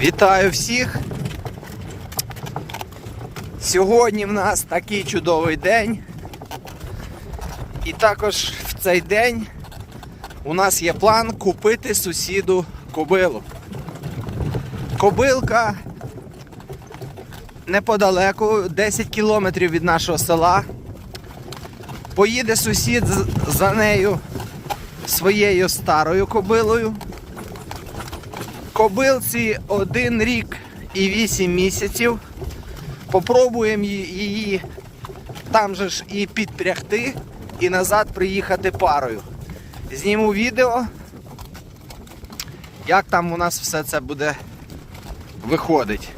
Вітаю всіх! Сьогодні в нас такий чудовий день. І також в цей день у нас є план купити сусіду кобилу. Кобилка неподалеку, 10 кілометрів від нашого села. Поїде сусід за нею своєю старою кобилою. Кобилці один рік і 8 місяців. Попробуємо її там же ж і підпрягти, і назад приїхати парою. Зніму відео, як там у нас все це буде виходить.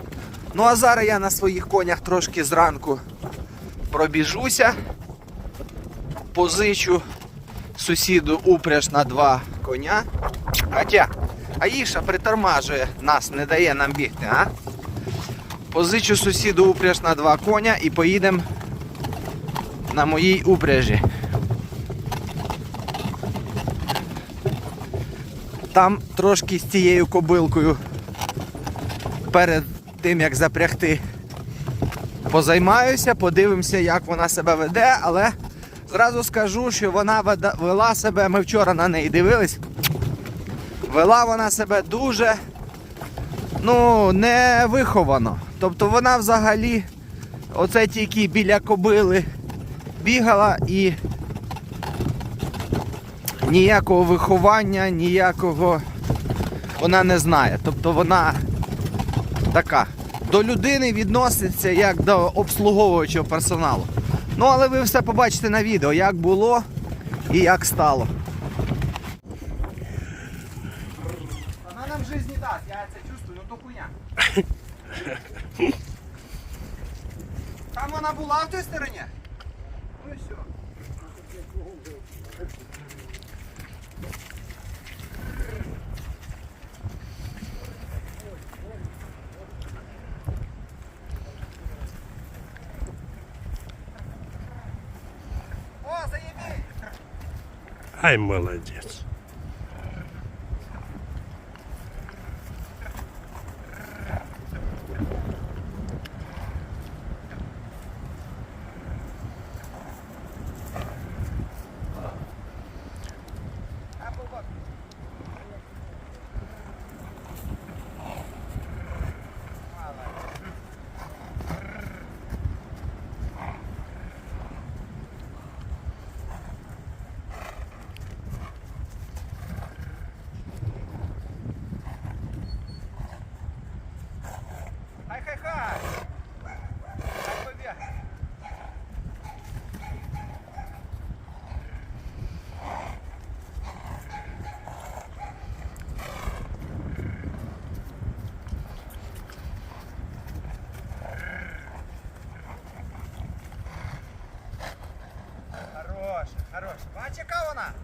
Ну а зараз я на своїх конях трошки зранку пробіжуся, позичу сусіду упряж на два коня. Хотя Аїша притормажує нас, не дає нам бігти, а? Позичу сусіду упряж на два коня і поїдемо на моїй упряжі. Там трошки з цією кобилкою перед тим як запрягти позаймаюся, подивимося, як вона себе веде, але зразу скажу, що вона вела себе, ми вчора на неї дивились. Вела вона себе дуже ну, невиховано. Тобто вона взагалі оце тільки біля кобили бігала і ніякого виховання, ніякого вона не знає. Тобто вона така до людини відноситься як до обслуговуючого персоналу. Ну, але ви все побачите на відео, як було і як стало. Вона була в той стороні? Ну і все. Ай, молодец. Хороша. Бач, вона?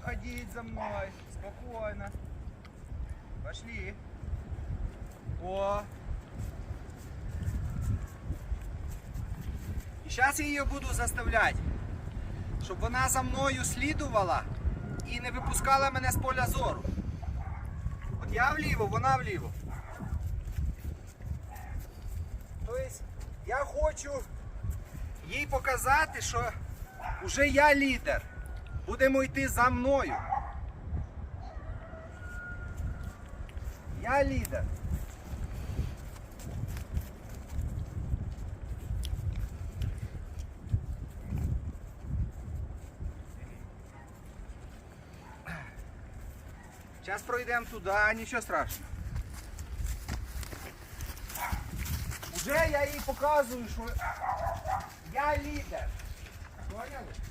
Походить за мной. Спокойно. Пошли. О. І зараз я її буду заставляти, щоб вона за мною слідувала і не випускала мене з поля зору. От я вліво, вона вліво. Тобто я хочу їй показати, що вже я лідер. Будемо йти за мною. Я лідер. Зараз пройдемо туди, нічого страшного. Уже я їй показую, що я лідер. Поняли?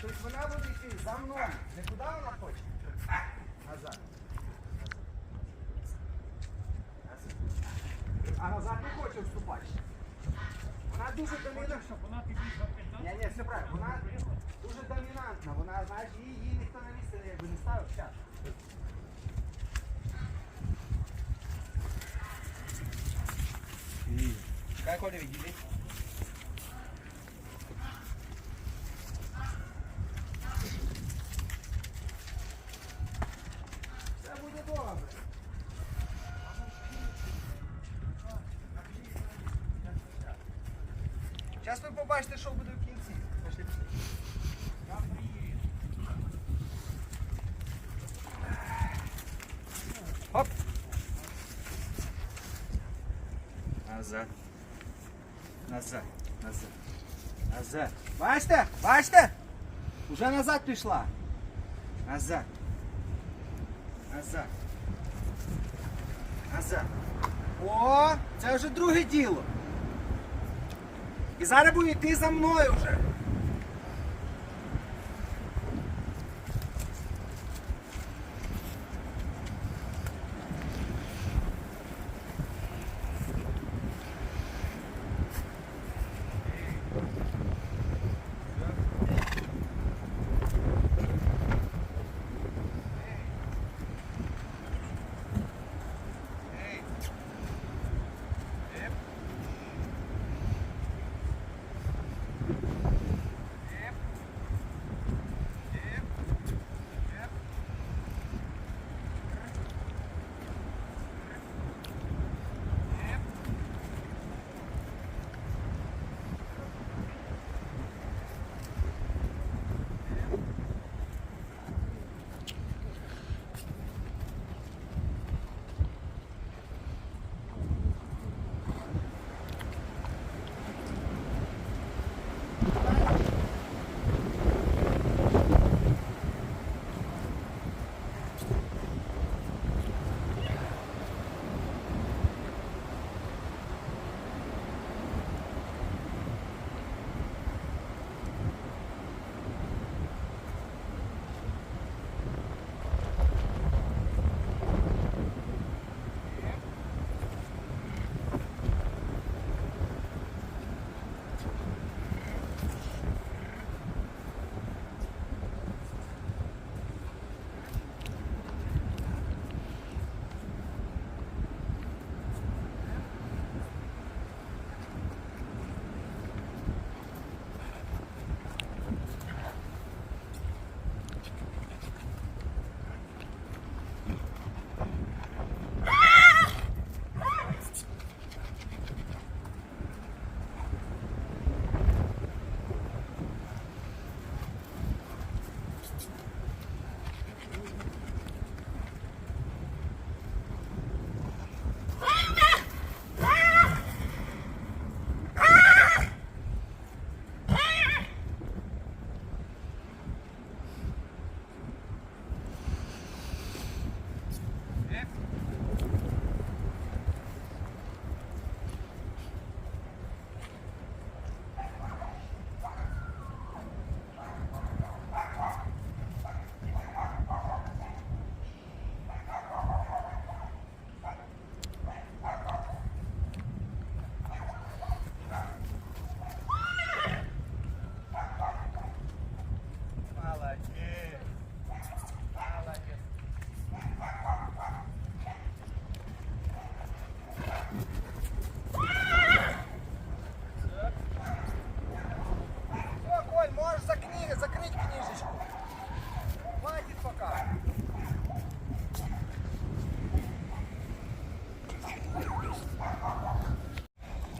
Тобто вона буде йти за мною. Не куди вона хоче? Назад. А назад не хоче вступати. Вона дуже домінантна. Ні, ні, все правильно. Вона дуже домінантна. Вона, знаєш, її, її ніхто на місце якби не ставив. Щас. Чекай, Коля, відійди. Все буде добре. Зараз ви побачите, що буде в кінці. Пошли. Хоп. Назад. Назад. Назад. Назад. Бачите? Бачите? Уже назад пішла. Назад. Назад. Назад. О, це вже друге діло. І зараз буде йти за мною вже.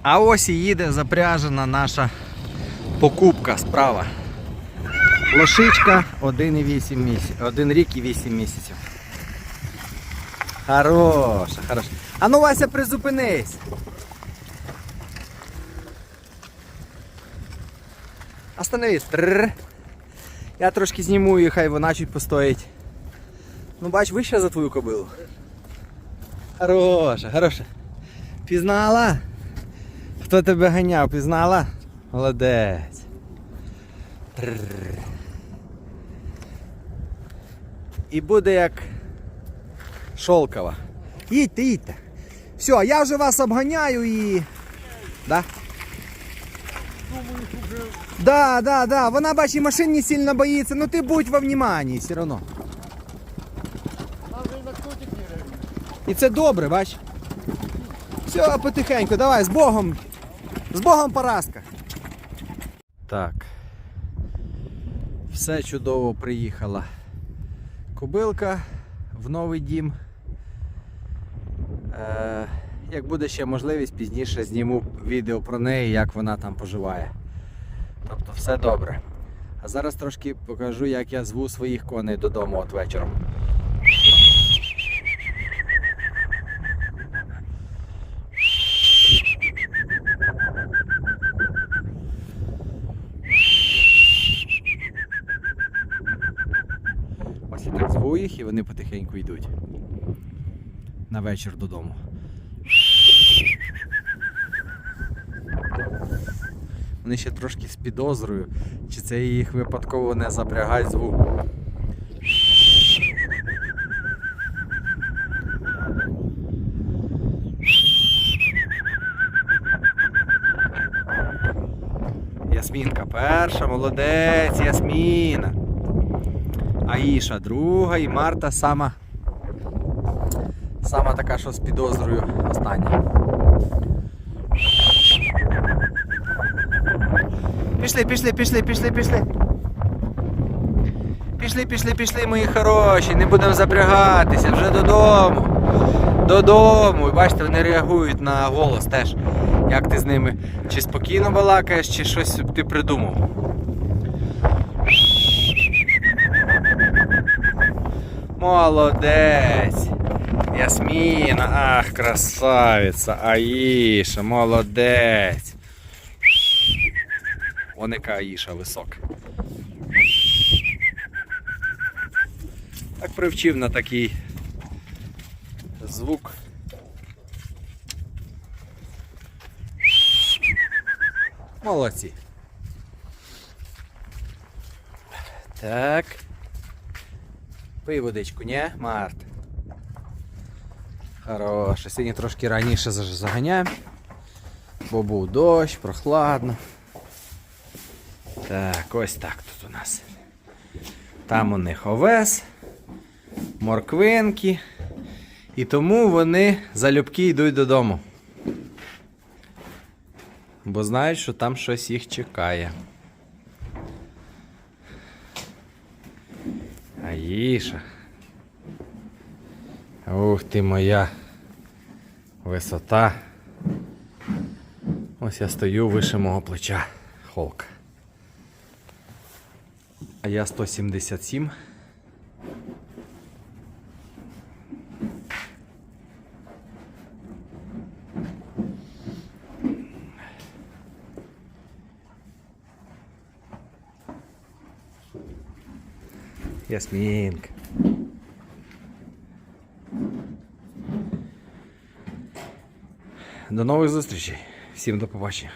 А ось і їде запряжена наша покупка справа. Лошичка 1,8 місяців. 1 рік і 8 місяців. Хороша, хороша. А ну Вася, призупинись. Остановись. Я трошки зніму її, хай вона чуть постоїть. Ну бач, вище за твою кобилу. Хороша, хороша. Пізнала? Хто тебе ганяв, пізнала? Молодець. І буде як шолкова. Їдьте, їдьте. Все, я вже вас обганяю і. Да? Да, да, да. Вона бачить машин не сильно боїться, ну ти будь во внимании все одно. І це добре, бач. Все, потихеньку, давай, з Богом. З Богом поразка. Так. Все чудово приїхала. Кобилка в новий дім. Е, як буде ще можливість, пізніше зніму відео про неї, як вона там поживає. Тобто все добре. А зараз трошки покажу, як я зву своїх коней додому от вечором. Ось я так зву їх і вони потихеньку йдуть. На вечір додому. Вони ще трошки з підозрою, чи це їх випадково не запрягать звук. Ясмінка перша, молодець, Ясміна. Аїша друга і Марта сама. Сама така, що з підозрою остання. Пішли, пішли, пішли, пішли, пішли. Пішли, пішли, пішли, мої хороші, не будемо запрягатися, вже додому. Додому. І бачите, вони реагують на голос теж. Як ти з ними чи спокійно балакаєш, чи щось ти придумав. Молодець. Ясміна, ах, красавиця, Аїша, молодець. Вон Аїша висока. Так привчив на такий звук. Молодці. Так. Пий водичку, ні, Март? Хороше. Сьогодні трошки раніше заганяємо, бо був дощ, прохладно. Так, ось так тут у нас. Там у них овес, морквинки. І тому вони залюбки йдуть додому. Бо знають, що там щось їх чекає. Аїша. Ух ти моя висота. Ось я стою вище мого плеча. Холк. А я 177. Ясмінка. До нових зустрічей. Всім до побачення.